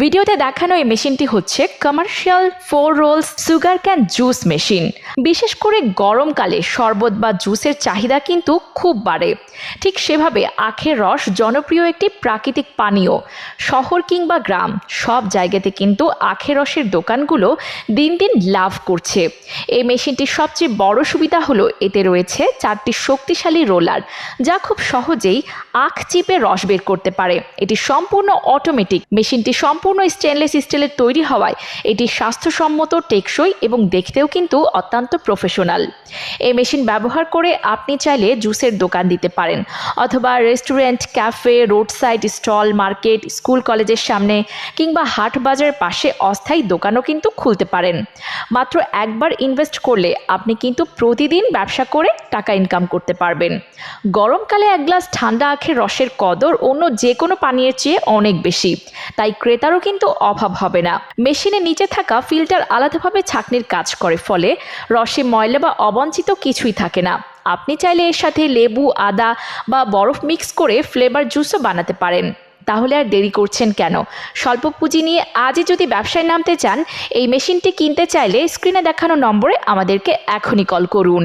ভিডিওতে দেখানো এই মেশিনটি হচ্ছে commercial four rolls sugarcane juice machine বিশেষ করে গরমকালে শরবত বা জুসের চাহিদা কিন্তু খুব বাড়ে। ঠিক সেভাবে আখের রস জনপ্রিয় একটি প্রাকৃতিক পানীয়। শহর কিংবা গ্রাম, সব জায়গাতে কিন্তু আখের রসের দোকানগুলো দিন দিন লাভ করছে। এই মেশিনটির সবচেয়ে বড় সুবিধা হলো এতে রয়েছে চারটি শক্তিশালী রোলার, যা খুব সহজেই আখ চিপে রস বের করতে পারে। এটি সম্পূর্ণ অটোমেটিক মেশিনটি সম্পূর্ণ স্টেনলেস স্টিলের তৈরি হওয়ায় এটি স্বাস্থ্যসম্মত, টেকসই এবং দেখতেও কিন্তু অত্যন্ত প্রফেশনাল এই মেশিন ব্যবহার করে আপনি চাইলে জুসের দোকান দিতে পারেন অথবা restaurant cafe roadside stall market school কলেজের সামনে কিংবা হাট বাজারের পাশে অস্থায়ী দোকানও কিন্তু খুলতে পারেন। মাত্র একবার ইনভেস্ট করলে আপনি কিন্তু প্রতিদিন ব্যবসা করে টাকা ইনকাম করতে পারবেন। গরমকালে এক গ্লাস ঠান্ডা আখের রসের কদর অন্য যে কোনো পানীয়ের চেয়ে অনেক বেশি। তাই ক্রেতারও কিন্তু অভাব হবে না। মেশিনে নিচে থাকা ফিল্টার আলাদাভাবে ছাঁকনির কাজ করে, ফলে রসে ময়লা বা অবঞ্চিত কিছুই থাকে না। আপনি চাইলে এর সাথে লেবু, আদা বা বরফ মিক্স করে ফ্লেভার জুসও বানাতে পারেন। তাহলে আর দেরি করছেন কেন? স্বল্প পুঁজি নিয়ে আজই যদি ব্যবসায় নামতে চান, এই মেশিনটি কিনতে চাইলে স্ক্রিনে দেখানো নম্বরে আমাদেরকে এখনই কল করুন।